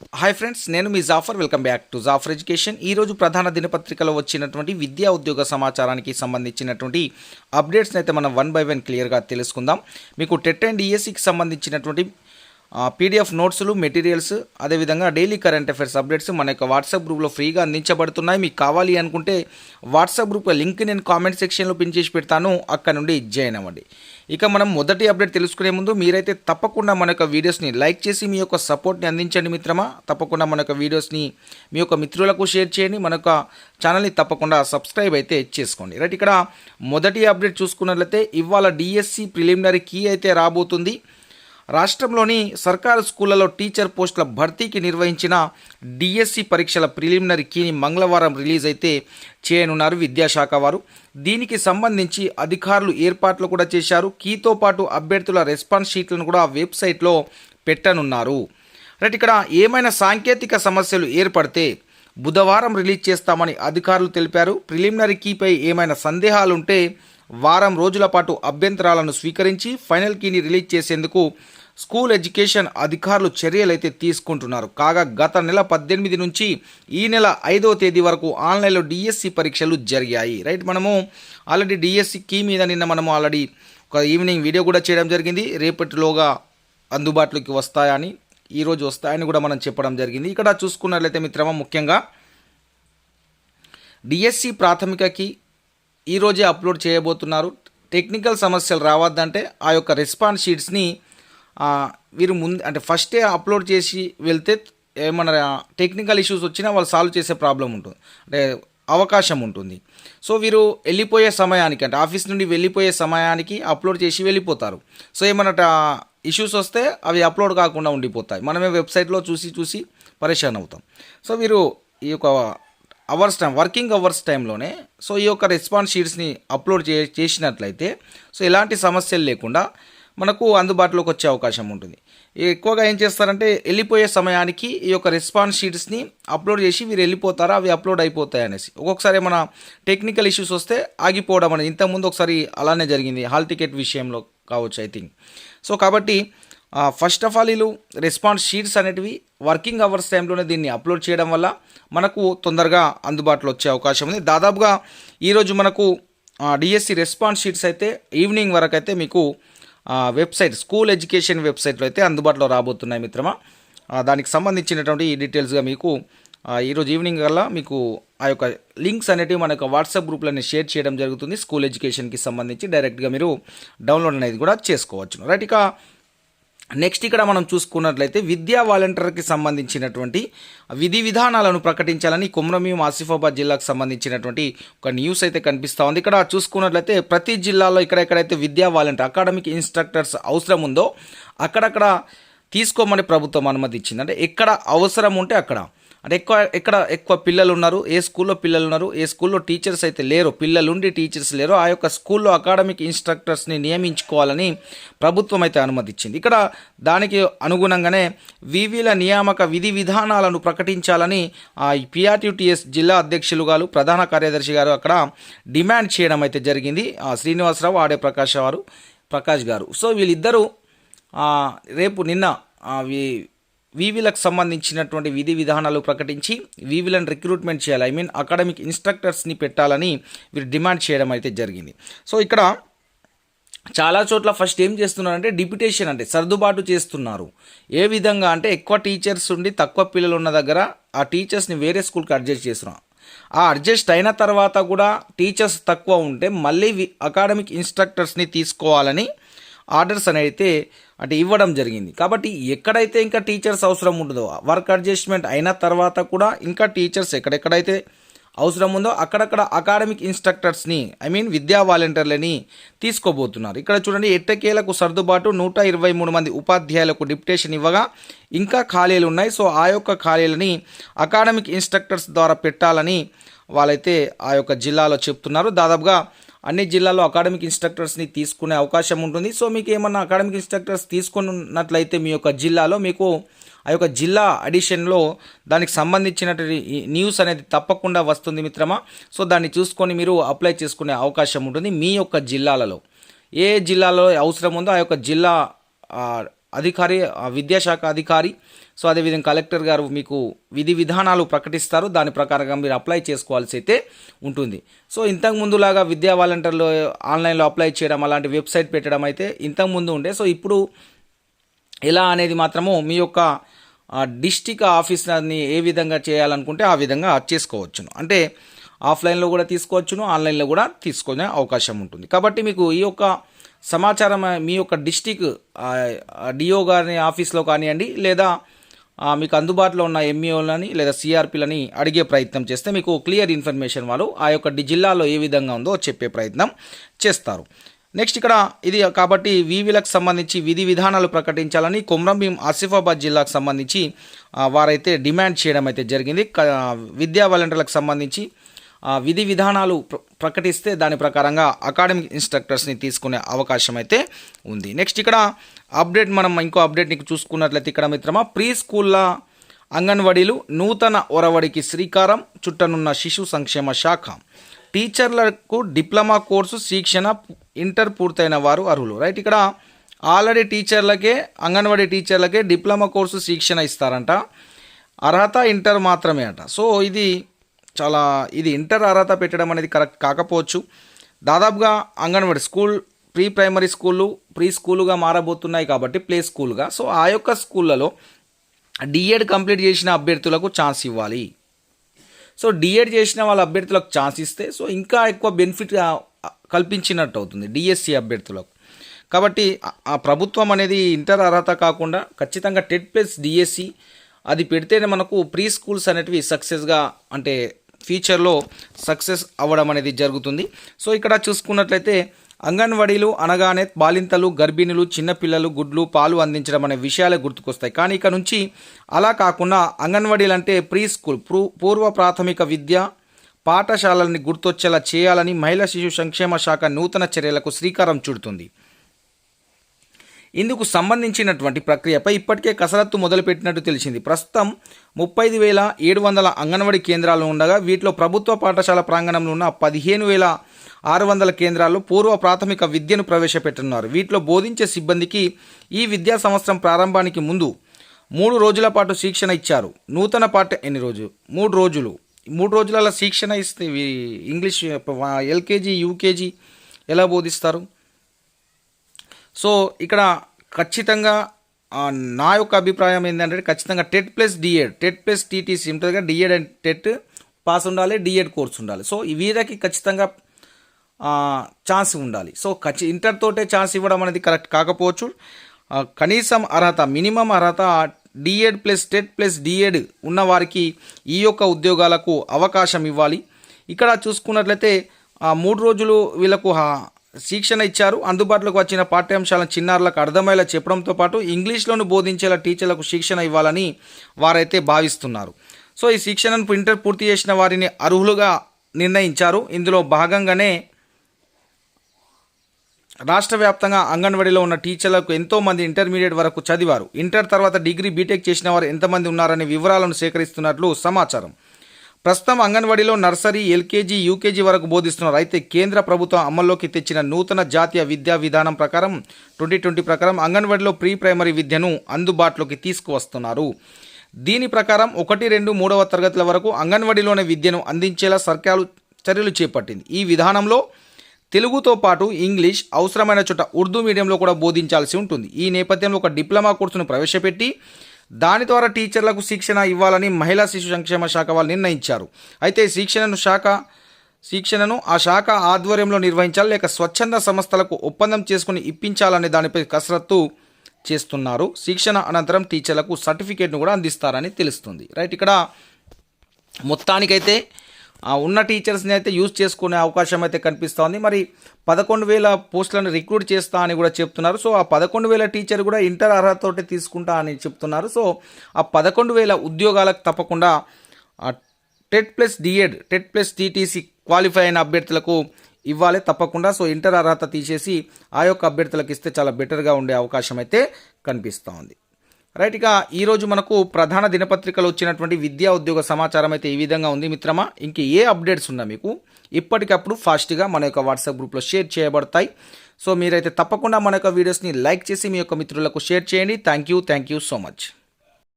Hi friends నేను మీ Jafar welcome back to Jafar education ఈరోజు ప్రధాన దినపత్రికలో వచ్చినటువంటి విద్యా ఉద్యోగ సమాచారానికి సంబంధించినటువంటి అప్డేట్స్ని అయితే మనం వన్ బై వన్ క్లియర్గా తెలుసుకుందాం. మీకు టెట్ అండ్ ఈఎస్సికి సంబంధించినటువంటి పీడిఎఫ్ నోట్స్లు మెటీరియల్స్ అదేవిధంగా డైలీ కరెంట్ అఫైర్స్ అప్డేట్స్ మన యొక్క వాట్సాప్ గ్రూప్లో ఫ్రీగా అందించబడుతున్నాయి. మీకు కావాలి అనుకుంటే వాట్సాప్ గ్రూప్ లింక్ నేను కామెంట్ సెక్షన్లో పిన్ చేసి పెడతాను. అక్కడ నుండి జాయిన్ అవ్వండి. ఇక మనం మొదటి అప్డేట్ తెలుసుకునే ముందు మీరైతే తప్పకుండా మన యొక్క వీడియోస్ని లైక్ చేసి మీ యొక్క సపోర్ట్ని అందించండి మిత్రమా. తప్పకుండా మన యొక్క వీడియోస్ని మీ యొక్క మిత్రులకు షేర్ చేయండి. మన యొక్క ఛానల్ని తప్పకుండా సబ్స్క్రైబ్ అయితే చేసుకోండి. రైట్ ఇక్కడ మొదటి అప్డేట్ చూసుకున్నట్లయితే ఇవాళ డిఎస్సి ప్రిలిమినరీ కీ అయితే రాబోతుంది. రాష్ట్రంలోని సర్కారు స్కూళ్ళలో టీచర్ పోస్టుల భర్తీకి నిర్వహించిన డిఎస్సి పరీక్షల ప్రిలిమినరీ కీని మంగళవారం రిలీజ్ అయితే చేయనున్నారు విద్యాశాఖ వారు. దీనికి సంబంధించి అధికారులు ఏర్పాట్లు కూడా చేశారు. కీతో పాటు అభ్యర్థుల రెస్పాన్స్ షీట్లను కూడా వెబ్సైట్లో పెట్టనున్నారు. రైట్ ఇక్కడ ఏమైనా సాంకేతిక సమస్యలు ఏర్పడితే బుధవారం రిలీజ్ చేస్తామని అధికారులు తెలిపారు. ప్రిలిమినరీ కీపై ఏమైనా సందేహాలుంటే వారం రోజుల పాటు అభ్యంతరాలను స్వీకరించి ఫైనల్ కీని రిలీజ్ చేసేందుకు స్కూల్ ఎడ్యుకేషన్ అధికారులు చర్యలైతే తీసుకుంటున్నారు. కాగా గత నెల పద్దెనిమిది నుంచి ఈ నెల ఐదవ తేదీ వరకు ఆన్లైన్లో డిఎస్సి పరీక్షలు జరిగాయి. రైట్ మనము ఆల్రెడీ డిఎస్సి కీ మీద నిన్న మనము ఆల్రెడీ ఒక ఈవినింగ్ వీడియో కూడా చేయడం జరిగింది. రేపటిలోగా అందుబాటులోకి వస్తాయని ఈరోజు వస్తాయని కూడా మనం చెప్పడం జరిగింది. ఇక్కడ చూసుకున్నట్లయితే మిత్రమా ముఖ్యంగా డిఎస్సి ప్రాథమికకి ఈరోజే అప్లోడ్ చేయబోతున్నారు. టెక్నికల్ సమస్యలు రావద్దంటే ఆ యొక్క రెస్పాన్స్ షీట్స్ని వీరు ముందు అంటే ఫస్టే అప్లోడ్ చేసి వెళ్తే ఏమన్నా టెక్నికల్ ఇష్యూస్ వచ్చినా వాళ్ళు సాల్వ్ చేసే ప్రాబ్లం ఉంటుంది. అంటే అవకాశం ఉంటుంది. సో వీరు వెళ్ళిపోయే సమయానికి అంటే ఆఫీస్ నుండి వెళ్ళిపోయే సమయానికి అప్లోడ్ చేసి వెళ్ళిపోతారు. సో ఏమన్నా ఇష్యూస్ వస్తే అవి అప్లోడ్ కాకుండా ఉండిపోతాయి. మనమే వెబ్సైట్లో చూసి చూసి పరేషాన్ అవుతాం. సో వీరు ఈ యొక్క అవర్స్ టైం వర్కింగ్ అవర్స్ టైంలోనే సో ఈ యొక్క రెస్పాన్స్ షీట్స్ని అప్లోడ్ చే చేసినట్లయితే సో ఎలాంటి సమస్యలు లేకుండా మనకు అందుబాటులోకి వచ్చే అవకాశం ఉంటుంది. ఎక్కువగా ఏం చేస్తారంటే వెళ్ళిపోయే సమయానికి ఈ యొక్క రెస్పాన్స్ షీట్స్ని అప్లోడ్ చేసి వీరు వెళ్ళిపోతారా? అవి అప్లోడ్ అయిపోతాయి? అనేసి. ఒక్కొక్కసారి మన టెక్నికల్ ఇష్యూస్ వస్తే ఆగిపోవడం అనేది ఇంతకుముందు ఒకసారి అలానే జరిగింది హాల్ టికెట్ విషయంలో కావచ్చు ఐ థింక్. సో కాబట్టి ఫస్ట్ ఆఫ్ ఆల్ వీళ్ళు రెస్పాన్స్ షీట్స్ అనేటివి వర్కింగ్ అవర్స్ టైంలోనే దీన్ని అప్లోడ్ చేయడం వల్ల మనకు తొందరగా అందుబాటులో వచ్చే అవకాశం ఉంది. దాదాపుగా ఈరోజు మనకు డిఎస్సి రెస్పాన్స్ షీట్స్ అయితే ఈవినింగ్ వరకు అయితే మీకు వెబ్సైట్ స్కూల్ ఎడ్యుకేషన్ వెబ్సైట్లో అయితే అందుబాటులో రాబోతున్నాయి మిత్రమా. దానికి సంబంధించినటువంటి ఈ డీటెయిల్స్గా మీకు ఈరోజు ఈవినింగ్ కల్లా మీకు ఆ యొక్క లింక్స్ అనేటివి మన యొక్క వాట్సాప్ గ్రూప్లన్నీ షేర్ చేయడం జరుగుతుంది. స్కూల్ ఎడ్యుకేషన్కి సంబంధించి డైరెక్ట్గా మీరు డౌన్లోడ్ అనేది కూడా చేసుకోవచ్చు. రైట్ ఇక నెక్స్ట్ ఇక్కడ మనం చూసుకున్నట్లయితే విద్యా వాలంటీర్కి సంబంధించినటువంటి విధి విధానాలను ప్రకటించాలని కుమ్రమీం ఆసిఫాబాద్ జిల్లాకు సంబంధించినటువంటి ఒక న్యూస్ అయితే కనిపిస్తూ ఉంది. ఇక్కడ చూసుకున్నట్లయితే ప్రతి జిల్లాలో ఇక్కడెక్కడైతే విద్యా వాలంటీర్ అకాడమిక్ ఇన్స్ట్రక్టర్స్ అవసరం ఉందో అక్కడక్కడ తీసుకోమని ప్రభుత్వం అనుమతి ఇచ్చింది అంటే ఎక్కడ అవసరం ఉంటే అక్కడ. అంటే ఎక్కువ ఎక్కడ ఎక్కువ పిల్లలు ఉన్నారు ఏ స్కూల్లో పిల్లలు ఉన్నారు ఏ స్కూల్లో టీచర్స్ అయితే లేరు పిల్లలుండి టీచర్స్ లేరు ఆ యొక్క స్కూల్లో అకాడమిక్ ఇన్స్ట్రక్టర్స్ని నియమించుకోవాలని ప్రభుత్వం అయితే అనుమతి ఇచ్చింది ఇక్కడ దానికి అనుగుణంగానే వివిల నియామక విధి విధానాలను ప్రకటించాలని ఆ పిఆర్టీటీఎస్ జిల్లా అధ్యక్షులు గారు ప్రధాన కార్యదర్శి గారు అక్కడ డిమాండ్ చేయడం అయితే జరిగింది. ఆ శ్రీనివాసరావు ఆడే ప్రకాష్ వారు ప్రకాష్ గారు. సో వీళ్ళిద్దరూ రేపు నిన్న వీవీలకు సంబంధించినటువంటి విధి విధానాలు ప్రకటించి వీవీలను రిక్రూట్మెంట్ చేయాలి. ఐ మీన్ అకాడమిక్ ఇన్స్ట్రక్టర్స్ని పెట్టాలని వీరు డిమాండ్ చేయడం అయితే జరిగింది. సో ఇక్కడ చాలా చోట్ల ఫస్ట్ ఏం చేస్తున్నారంటే డిప్యుటేషన్ అంటే సర్దుబాటు చేస్తున్నారు. ఏ విధంగా అంటే ఎక్కువ టీచర్స్ ఉండి తక్కువ పిల్లలు ఉన్న దగ్గర ఆ టీచర్స్ని వేరే స్కూల్కి అడ్జస్ట్ చేస్తున్నాం ఆ అడ్జస్ట్ అయిన తర్వాత కూడా టీచర్స్ తక్కువ ఉంటే మళ్ళీ అకాడమిక్ ఇన్స్ట్రక్టర్స్ని తీసుకోవాలని ఆర్డర్స్ అనేది అయితే అంటే ఇవ్వడం జరిగింది. కాబట్టి ఎక్కడైతే ఇంకా టీచర్స్ అవసరం ఉంటుందో వర్క్ అడ్జస్ట్మెంట్ అయిన తర్వాత కూడా ఇంకా టీచర్స్ ఎక్కడెక్కడైతే అవసరం ఉందో అక్కడక్కడ అకాడమిక్ ఇన్స్ట్రక్టర్స్ని ఐ మీన్ విద్యా వాలంటీర్లని తీసుకోబోతున్నారు. ఇక్కడ చూడండి ఎట్టకేలకు సర్దుబాటు నూట ఇరవై మూడు మంది ఉపాధ్యాయులకు డిప్యుటేషన్ ఇవ్వగా ఇంకా ఖాళీలు ఉన్నాయి. సో ఆ యొక్క ఖాళీలని అకాడమిక్ ఇన్స్ట్రక్టర్స్ ద్వారా పెట్టాలని వాళ్ళైతే ఆ యొక్క జిల్లాలో చెప్తున్నారు. దాదాపుగా అన్ని జిల్లాల్లో అకాడమిక్ ఇన్స్ట్రక్టర్స్ని తీసుకునే అవకాశం ఉంటుంది. సో మీకు ఏమన్నా అకాడమిక్ ఇన్స్ట్రక్టర్స్ తీసుకున్నట్లయితే మీ యొక్క జిల్లాలో మీకు ఆ యొక్క జిల్లా అడిషన్లో దానికి సంబంధించినటువంటి న్యూస్ అనేది తప్పకుండా వస్తుంది మిత్రమా? సో దాన్ని చూసుకొని మీరు అప్లై చేసుకునే అవకాశం ఉంటుంది మీ యొక్క జిల్లాలలో. ఏ జిల్లాలో అవసరం ఉందో ఆ యొక్క జిల్లా అధికారి విద్యాశాఖ అధికారి సో అదేవిధంగా కలెక్టర్ గారు మీకు విధి విధానాలు ప్రకటిస్తారు. దాని ప్రకారంగా మీరు అప్లై చేసుకోవాల్సి అయితే ఉంటుంది. సో ఇంతకు ముందులాగా విద్యా వాలంటీర్లు ఆన్లైన్లో అప్లై చేయడం అలాంటి వెబ్సైట్ పెట్టడం అయితే ఇంతకు ముందు ఉండే. సో ఇప్పుడు ఎలా అనేది మాత్రము మీ యొక్క డిస్టిక్ ఆఫీసర్ని ఏ విధంగా చేయాలనుకుంటే ఆ విధంగా చేసుకోవచ్చును. అంటే ఆఫ్లైన్లో కూడా తీసుకోవచ్చును ఆన్లైన్లో కూడా తీసుకునే అవకాశం ఉంటుంది. కాబట్టి మీకు ఈ యొక్క సమాచారం మీ యొక్క డిస్టిక్ డిఓ గారి ఆఫీస్లో కానివ్వండి లేదా మీకు అందుబాటులో ఉన్న ఎంఈఓలని లేదా సిఆర్పిలని అడిగే ప్రయత్నం చేస్తే మీకు క్లియర్ ఇన్ఫర్మేషన్ వాళ్ళు ఆ యొక్క జిల్లాలో ఏ విధంగా ఉందో చెప్పే ప్రయత్నం చేస్తారు. నెక్స్ట్ ఇక్కడ ఇది కాబట్టి వీవీలకు సంబంధించి విధి విధానాలు ప్రకటించాలని కొమ్రంభీం ఆసిఫాబాద్ జిల్లాకు సంబంధించి వారైతే డిమాండ్ చేయడం అయితే జరిగింది. విద్యా వాలంటీర్లకు సంబంధించి విధి విధానాలు ప్ర- ప్రకటిస్తే దాని ప్రకారంగా అకాడమిక్ ఇన్స్ట్రక్టర్స్ని తీసుకునే అవకాశం అయితే ఉంది. నెక్స్ట్ ఇక్కడ అప్డేట్ మనం ఇంకో అప్డేట్ నీకు చూసుకున్నట్లయితే ఇక్కడ మిత్రమా ప్రీ స్కూళ్ళ అంగన్వాడీలు నూతన ఒరవడికి శ్రీకారం చుట్టనున్న శిశు సంక్షేమ శాఖ. టీచర్లకు డిప్లొమా కోర్సు శిక్షణ ఇంటర్ పూర్తయిన వారు అర్హులు. రైట్ ఇక్కడ ఆల్రెడీ టీచర్లకే అంగన్వాడీ టీచర్లకే డిప్లొమా కోర్సు శిక్షణ ఇస్తారంట. అర్హత ఇంటర్ మాత్రమే అంట. సో ఇది చాలా ఇది ఇంటర్ అర్హత పెట్టడం అనేది కరెక్ట్ కాకపోవచ్చు. దాదాపుగా అంగన్వాడీ స్కూల్ ప్రీ ప్రైమరీ స్కూళ్ళు ప్రీ స్కూలుగా మారబోతున్నాయి కాబట్టి ప్లే స్కూల్గా. సో ఆ యొక్క స్కూళ్ళలో డిఎడ్ కంప్లీట్ చేసిన అభ్యర్థులకు ఛాన్స్ ఇవ్వాలి. సో డిఎడ్ చేసిన వాళ్ళ అభ్యర్థులకు ఛాన్స్ ఇస్తే సో ఇంకా ఎక్కువ బెనిఫిట్ కల్పించినట్టు అవుతుంది డిఎస్సి అభ్యర్థులకు. కాబట్టి ఆ- ఆ ప్రభుత్వం అనేది ఇంటర్ అర్హత కాకుండా ఖచ్చితంగా టెట్ ప్లస్ డిఎస్సి అది పెడితేనే మనకు ప్రీ స్కూల్స్ అనేటివి సక్సెస్గా అంటే ఫ్యూచర్లో సక్సెస్ అవ్వడం అనేది జరుగుతుంది. సో ఇక్కడ చూసుకున్నట్లయితే అంగన్వాడీలు అనగానే బాలింతలు గర్భిణులు చిన్నపిల్లలు గుడ్లు పాలు అందించడం అనే విషయాలే గుర్తుకొస్తాయి. కానీ ఇక నుంచి అలా కాకుండా అంగన్వాడీలు అంటే ప్రీ స్కూల్ ప్రూ- పూర్వ ప్రాథమిక విద్య పాఠశాలల్ని గుర్తొచ్చేలా చేయాలని మహిళా శిశు సంక్షేమ శాఖ నూతన చర్యలకు శ్రీకారం చుడుతుంది. ఇందుకు సంబంధించినటువంటి ప్రక్రియపై ఇప్పటికే కసరత్తు మొదలుపెట్టినట్టు తెలిసింది. ప్రస్తుతం ముప్పై ఐదు వేల ఏడు వందల అంగన్వాడీ కేంద్రాలు ఉండగా వీటిలో ప్రభుత్వ పాఠశాల ప్రాంగణంలో ఉన్న పదిహేను వేల ఆరు వందల కేంద్రాల్లో పూర్వ ప్రాథమిక విద్యను ప్రవేశపెట్టున్నారు వీటిలో బోధించే సిబ్బందికి ఈ విద్యా సంవత్సరం ప్రారంభానికి ముందు మూడు రోజుల పాటు శిక్షణ ఇచ్చారు. నూతన పాఠ ఎన్ని రోజు మూడు రోజులు. మూడు రోజుల శిక్షణ ఇస్తే ఇంగ్లీష్ ఎల్కేజీ యూకేజీ ఎలా బోధిస్తారు? సో ఇక్కడ ఖచ్చితంగా నా యొక్క అభిప్రాయం ఏంటంటే ఖచ్చితంగా TET plus D Ed TET plus TTC ఉంటుంది కదా D Ed and TET pass ఉండాలి డిఎడ్ కోర్స్ ఉండాలి. సో ఈ వీళ్ళకి ఖచ్చితంగా ఛాన్స్ ఉండాలి. సో ఖచ్చి ఇంటర్ తోటే ఛాన్స్ ఇవ్వడం అనేది కరెక్ట్ కాకపోవచ్చు. కనీసం అర్హత మినిమం అర్హత DEd plus TET plus DEd ఉన్న వారికి ఈ యొక్క ఉద్యోగాలకు అవకాశం ఇవ్వాలి. ఇక్కడ చూసుకున్నట్లయితే ఆ మూడు రోజులు వీళ్ళకు శిక్షణ ఇచ్చారు. అందుబాటులోకి వచ్చిన పాఠ్యాంశాలను చిన్నారులకు అర్థమయ్యేలా చెప్పడంతో పాటు ఇంగ్లీష్లోను బోధించేలా టీచర్లకు శిక్షణ ఇవ్వాలని వారైతే భావిస్తున్నారు. సో ఈ శిక్షణను ఇంటర్ పూర్తి చేసిన వారిని అర్హులుగా నిర్ణయించారు. ఇందులో భాగంగానే రాష్ట్ర వ్యాప్తంగా అంగన్వాడీలో ఉన్న టీచర్లకు ఎంతోమంది ఇంటర్మీడియట్ వరకు చదివారు. ఇంటర్ తర్వాత డిగ్రీ బీటెక్ చేసిన వారు ఎంతమంది ఉన్నారనే వివరాలను సేకరిస్తున్నట్లు సమాచారం. ప్రస్తుతం అంగన్వాడీలో నర్సరీ ఎల్కేజీ యూకేజీ వరకు బోధిస్తున్నారు. అయితే కేంద్ర ప్రభుత్వం అమల్లోకి తెచ్చిన నూతన జాతీయ విద్యా విధానం ప్రకారం ట్వంటీ ట్వంటీ ప్రకారం అంగన్వాడీలో ప్రీ ప్రైమరీ విద్యను అందుబాటులోకి తీసుకువస్తున్నారు. దీని ప్రకారం ఒకటి రెండు మూడవ తరగతుల వరకు అంగన్వాడీలోనే విద్యను అందించేలా సర్కారు చర్యలు చేపట్టింది. ఈ విధానంలో తెలుగుతో పాటు ఇంగ్లీష్ అవసరమైన చోట ఉర్దూ మీడియంలో కూడా బోధించాల్సి ఉంటుంది. ఈ నేపథ్యంలో ఒక డిప్లొమా కోర్సును ప్రవేశపెట్టి దాని ద్వారా టీచర్లకు శిక్షణ ఇవ్వాలని మహిళా శిశు సంక్షేమ శాఖ వాళ్ళు నిర్ణయించారు. అయితే శిక్షణను శాఖ శిక్షణను ఆ శాఖ ఆధ్వర్యంలో నిర్వహించాలి లేక స్వచ్ఛంద సంస్థలకు ఒప్పందం చేసుకుని ఇప్పించాలనే దానిపై కసరత్తు చేస్తున్నారు. శిక్షణ అనంతరం టీచర్లకు సర్టిఫికేట్ను కూడా అందిస్తారని తెలుస్తుంది. రైట్ ఇక్కడ మొత్తానికైతే ఉన్న టీచర్స్ని అయితే యూజ్ చేసుకునే అవకాశం అయితే కనిపిస్తోంది. మరి పదకొండు వేల పోస్టులను రిక్రూట్ చేస్తా అని కూడా చెప్తున్నారు. సో ఆ పదకొండు వేల టీచర్ కూడా ఇంటర్ అర్హతతోటి తీసుకుంటా అని చెప్తున్నారు. సో ఆ పదకొండు వేల ఉద్యోగాలకు తప్పకుండా TET plus DEd TET plus TTC qualify అయిన అభ్యర్థులకు ఇవ్వాలి తప్పకుండా. సో ఇంటర్ అర్హత తీసేసి ఆ యొక్క అభ్యర్థులకు ఇస్తే చాలా బెటర్గా ఉండే అవకాశం అయితే కనిపిస్తూ ఉంది రైట్ ఇక ఈరోజు మనకు ప్రధాన దినపత్రికలు వచ్చినటువంటి విద్యా ఉద్యోగ సమాచారం అయితే ఈ విధంగా ఉంది మిత్రమా. ఇంక ఏ అప్డేట్స్ ఉన్నా మీకు ఇప్పటికప్పుడు ఫాస్ట్గా మన యొక్క వాట్సాప్ గ్రూప్లో షేర్ చేయబడతాయి. సో మీరైతే తప్పకుండా మన యొక్క వీడియోస్ని లైక్ చేసి మీ యొక్క మిత్రులకు షేర్ చేయండి. Thank you thank you so much.